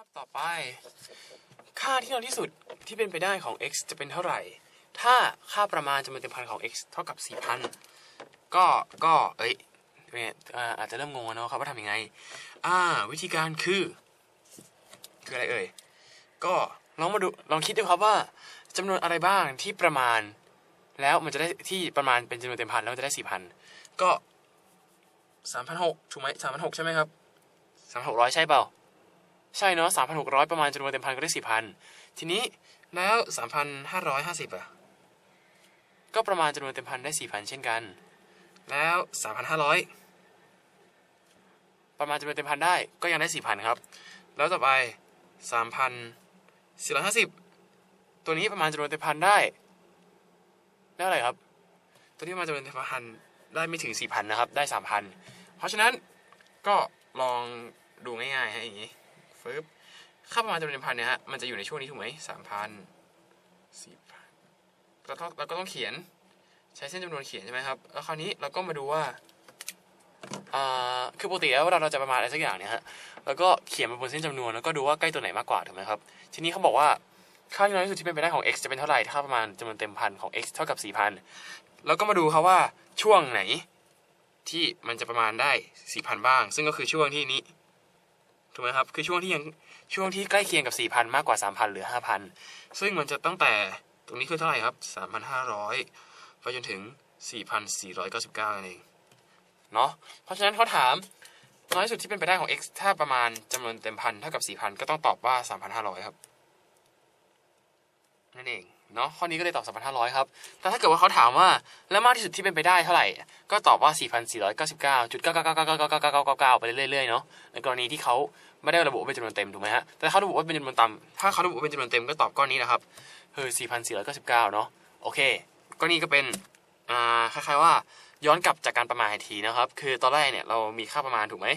ครับต่อไป ค่าที่น้อยที่สุดที่เป็นไปได้ของ x จะเป็นเท่าไหร่ ถ้าค่าประมาณจำนวนเต็มพันของ x เท่ากับ 4,000 ก็ก็เอ้ยเนี่ยอาจจะเริ่มงงแล้วเนะครับว่าทำยังไง อ่า วิธีการคือ คืออะไรเอ่ย ก็ลองมาดูลองคิดดูครับว่าจำนวนอะไรบ้างที่ประมาณ แล้วมันจะได้ที่ประมาณเป็นจำนวนเต็มพันแล้วมันจะได้ 4,000 ก็3,600ถูกไหม3,600ใช่ไหมครับ3,600ใช่เปล่า ใช่เนาะสามพันหกร้อยประมาณจำนวนเต็มพันก็ได้สี่พันทีนี้แล้วสามพันห้าร้อยห้าสิบอะ ก็ประมาณจำนวนเต็มพันได้สี่พันเช่นกัน แล้วสามพันห้าร้อยประมาณจำนวนเต็มพันได้ก็ยังได้สี่พันครับ แล้วต่อไปสามพันสี่ร้อยห้าสิบตัวนี้ประมาณจำนวนเต็มพันได้ได้อะไรครับ ตัวนี้ประมาณจำนวนเต็มพันได้ไม่ถึงสี่พันนะครับ ได้สามพันเพราะฉะนั้นก็ลองดูง่ายๆฮะอย่างนี้ ฟึบค่าประมาณจำนวนเต็มพันเนี่ยฮะมันจะอยู่ในช่วงนี้ถูกไหมสามพันสี่พันเราต้องเราก็ต้องเขียนใช้เส้นจำนวนเขียนใช่ไหมครับ แล้วคราวนี้เราก็มาดูว่าอ่าคือปกติแล้วเวลาเราจะประมาณอะไรสักอย่างเนี่ยฮะ แล้วก็เขียนมาบนเส้นจำนวนแล้วก็ดูว่าใกล้ตัวไหนมากกว่าถูกไหมครับ ทีนี้เขาบอกว่าค่าที่น้อยที่สุดที่เป็นไปได้ของ x จะเป็นเท่าไหร่ถ้าประมาณจำนวนเต็มพันของ x เท่ากับ4,000แล้วก็มาดูครับว่าช่วงไหนที่มันจะประมาณได้4,000บ้าง ซึ่งก็คือช่วงที่นี้ ถูกไหมครับ คือช่วงที่ยังช่วงที่ใกล้เคียงกับ 4,000 มากกว่า 3,000 หรือ 5,000 ซึ่งมันจะตั้งแต่ตรงนี้คือเท่าไหร่ครับ 3,500 ไปจนถึง 4,499นั่นเองเนาะเพราะฉะนั้นเขาถามน้อยสุดที่เป็นไปได้ของ x ถ้าประมาณจำนวนเต็มพันเท่ากับ 4,000 ก็ต้องตอบว่า 3,500 ครับ นั่นเอง เนาะข้อนี้ก็เลยตอบ3,500 ครับ แต่ถ้าเกิดว่าเขาถามว่า แล้วมากที่สุดที่เป็นไปได้เท่าไหร่ ก็ตอบว่า 4,499.999999999ไปเรื่อยๆเนาะในกรณีที่เขาไม่ได้ระบุว่าเป็นจำนวนเต็มถูกไหมฮะแต่เขาระบุว่าเป็นจำนวนต่ำถ้าเขาระบุว่าเป็นจำนวนเต็มก็ตอบก้อนนี้นะครับคือ 4,499 เนาะโอเคก็นี่ก็เป็นอ่าคล้ายๆว่าย้อนกลับจากการประมาณทีนะครับ คือตอนแรกเนี่ยเรามีค่าประมาณถูกไหม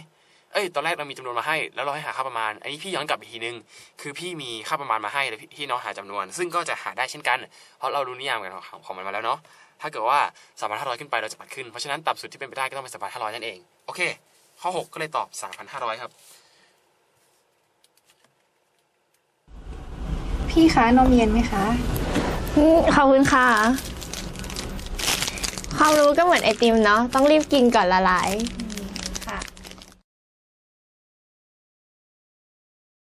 เอ้ยตอนแรกเรามีจำนวนมาให้ แล้วเราให้หาค่าประมาณ อันนี้พี่ย้อนกลับอีกทีนึง คือพี่มีค่าประมาณมาให้แล้วพี่พี่น้องหาจำนวน ซึ่งก็จะหาได้เช่นกัน เพราะเรารู้นิยามกันของของมันมาแล้วเนาะถ้าเกิดว่า3,500ขึ้นไปเราจะปัดขึ้น เพราะฉะนั้นต่ำสุดที่เป็นไปได้ก็ต้องเป็น3,500นั่นเอง โอเค ข้อ6ก็เลยตอบ3,500ครับ พี่คะนมเย็นไหมคะอืมขอบคุณค่ะ ความรู้ก็เหมือนไอติมเนาะ ต้องรีบกินก่อนละลาย